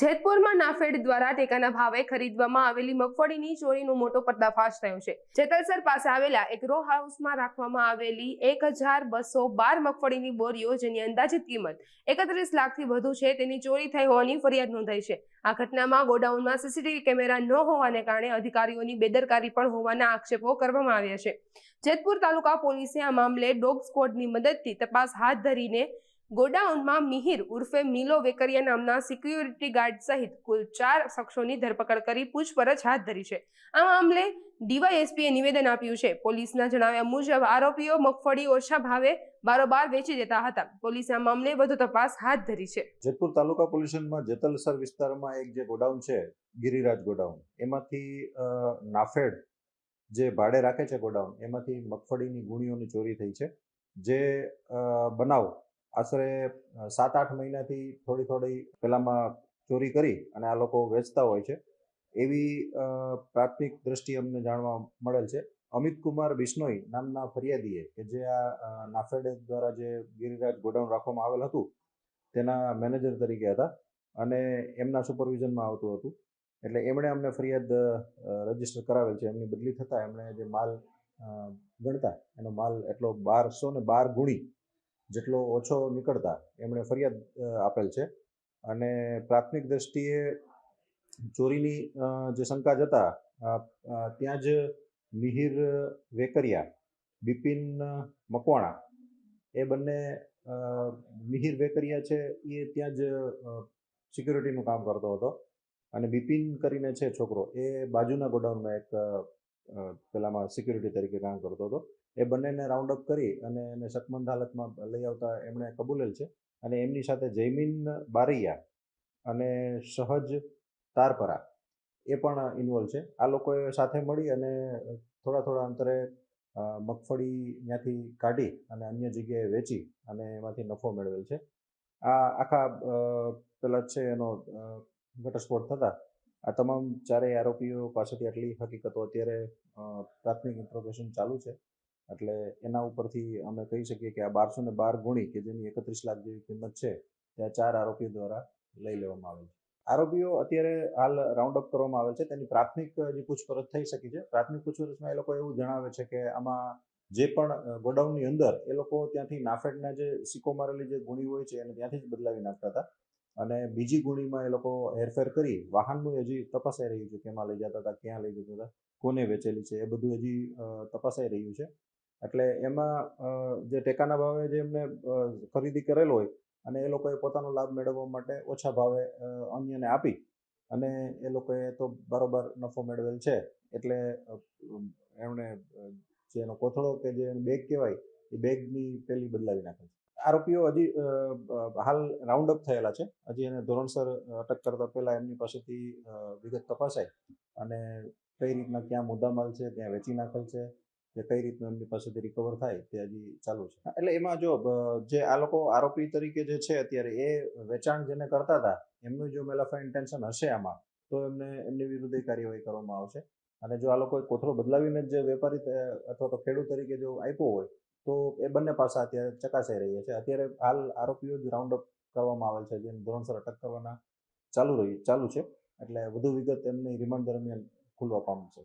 જેતપુરમાં નાફેડ દ્વારા ટેકાના ભાવે ખરીદવામાં આવેલી મગફળીની ચોરીનો મોટો પર્દાફાશ થયો છે. જેતલસર પાસે આવેલા એક રો હાઉસમાં રાખવામાં આવેલી એક હજાર બસો બાર મગફળીની બોરીઓ, જેની અંદાજિત કિંમત એકત્રીસ લાખથી વધુ છે, તેની ચોરી થઈ હોવાની ફરિયાદ નોંધાઈ છે. આ ઘટનામાં ગોડાઉનમાં સીસીટીવી કેમેરા ન હોવાને કારણે અધિકારીઓની બેદરકારી પણ હોવાના આક્ષેપો કરવામાં આવ્યા છે. જેતપુર તાલુકા પોલીસે આ મામલે ડોગ સ્ક્વોડની મદદથી તપાસ હાથ ધરીને ગોડાઉનમાં મિહિર ઉર્ફે મિલો વેકરિયા નામના સિક્યુરિટી ગાર્ડ સહિત કુલ ચાર શખ્સોની ધરપકડ કરી પૂછપરછ હાથ ધરી છે. આ મામલે ડીવાયએસપીએ નિવેદન આપ્યું છે. પોલીસના જણાવ્યા મુજબ આરોપીઓ મગફળી ઓછા ભાવે બારોબાર વેચી દેતા હતા. પોલીસે આ મામલે વધુ તપાસ હાથ ધરી છે. જેતપુર તાલુકા પોલીસમાં જેતલસર વિસ્તારમાં એક જે ગોડાઉન છે, ગિરિરાજ ગોડાઉન, એમાંથી નાફેડ જે ભાડે રાખે છે ગોડાઉન, એમાંથી મગફળીની ગુણીઓની ચોરી થઈ છે. જે બનાવ આશરે સાત આઠ મહિનાથી થોડી થોડી પેલામાં ચોરી કરી અને આ લોકો વેચતા હોય છે. એવી પ્રાથમિક દ્રષ્ટિએ અમને જાણવા મળેલ છે. અમિત કુમાર બિશ્નોઈ નામના ફરિયાદીએ કે જે આ નાફેડ દ્વારા જે ગિરિરાજ ગોડાઉન રાખવામાં આવેલ હતું, તેના મેનેજર તરીકે હતા અને એમના સુપરવિઝનમાં આવતું હતું. એટલે એમણે અમને ફરિયાદ રજિસ્ટર કરાવેલ છે. એમની બદલી થતાં એમણે જે માલ ગણતા એનો માલ એટલો બારસો ને બાર ગુણી જેટલો ઓછો નીકળતા એમણે ફરિયાદ આપેલ છે. અને પ્રાથમિક દ્રષ્ટિએ ચોરીની જે શંકા જતા ત્યાં જ મિહિર વેકરિયા, બિપિન મકવાણા, એ બંને મિહિર વેકરિયા છે એ ત્યાં જ સિક્યુરિટીનું કામ કરતો હતો. અને બિપિન કરીને છે છોકરો, એ બાજુના ગોડાઉનમાં એક પેલામાં સિક્યુરિટી તરીકે કામ કરતો હતો. એ બંનેને રાઉન્ડ અપ કરી અને એને શકમંદ હાલતમાં લઈ આવતા એમણે કબૂલેલ છે. અને એમની સાથે જૈમીન બારૈયા અને સહજ તારપરા એ પણ ઇન્વોલ્વ છે. આ લોકોએ સાથે મળી અને થોડા થોડા અંતરે મગફળી ત્યાંથી કાઢી અને અન્ય જગ્યાએ વેચી અને એમાંથી નફો મેળવેલ છે. આ આખા પેલા છે એનો ઘટસ્ફોટ થતા આ તમામ ચારેય આરોપીઓ પાસેથી આટલી હકીકતો અત્યારે પ્રાથમિક ઇન્ટ્રોગેશન ચાલુ છે. એટલે એના ઉપરથી અમે કહી શકીએ કે આ બારસો ને બાર ગુણી કે જેની એકત્રીસ લાખ જેવી કિંમત છે ત્યાં ચાર આરોપીઓ દ્વારા લઈ લેવામાં આવેલ છે. આરોપીઓ અત્યારે હાલ રાઉન્ડ અપ કરવામાં આવેલ છે. તેની પ્રાથમિક જે પૂછપરછ થઈ શકી છે. પ્રાથમિક પૂછપરછમાં એ લોકો એવું જણાવે છે કે આમાં જે પણ ગોડાઉનની અંદર એ લોકો ત્યાંથી નાફેડના જે સિક્કો મારેલી જે ગુણી હોય છે, એને ત્યાંથી જ બદલાવી નાખતા હતા. અને બીજી ગુણીમાં એ લોકો હેરફેર કરી વાહનનું હજી તપાસાઈ રહ્યું છે કેમાં લઈ જતા હતા, ક્યાં લઈ જતા હતા, કોને વેચેલી છે, એ બધું હજી તપાસાઈ રહ્યું છે. એટલે એમાં જે ટેકાના ભાવે જે એમને ખરીદી કરેલ હોય અને એ લોકોએ પોતાનો લાભ મેળવવા માટે ઓછા ભાવે અન્યને આપી અને એ લોકોએ તો બરોબર નફો મેળવેલ છે. એટલે એમણે જે એનો કોથળો કે જે બેગ કહેવાય, એ બેગની પેલી બદલાવી નાખે છે. આરોપીઓ હજી હાલ રાઉન્ડ અપ થયેલા છે. હજી એને ધોરણસર અટક કરતા પહેલા એમની પાસેથી વિગત તપાસાય અને કઈ રીતના ક્યાં મુદ્દામાલ છે ત્યાં વેચી નાખેલ છે કે કઈ રીતનું એમની પાસેથી રિકવર થાય તે હજી ચાલુ છે. એટલે એમાં જો જે આ લોકો આરોપી તરીકે જે છે અત્યારે એ વેચાણ જેને કરતા હતા, એમનું જો મેલાફા ઇન્ટેન્શન હશે આમાં, તો એમને, એમની વિરુદ્ધ કાર્યવાહી કરવામાં આવશે. અને જો આ લોકોએ કોથળો બદલાવીને જે વેપારી અથવા તો ખેડૂત તરીકે જો આપ્યો હોય તો એ બંને પાસા અત્યારે ચકાસાઈ રહ્યા છે. અત્યારે હાલ આરોપીઓ જ રાઉન્ડ અપ કરવામાં આવેલ છે જેને ધોરણસર અટક કરવાના ચાલુ રહી, ચાલુ છે. એટલે વધુ વિગત એમની રિમાન્ડ દરમિયાન ખુલવા પામશે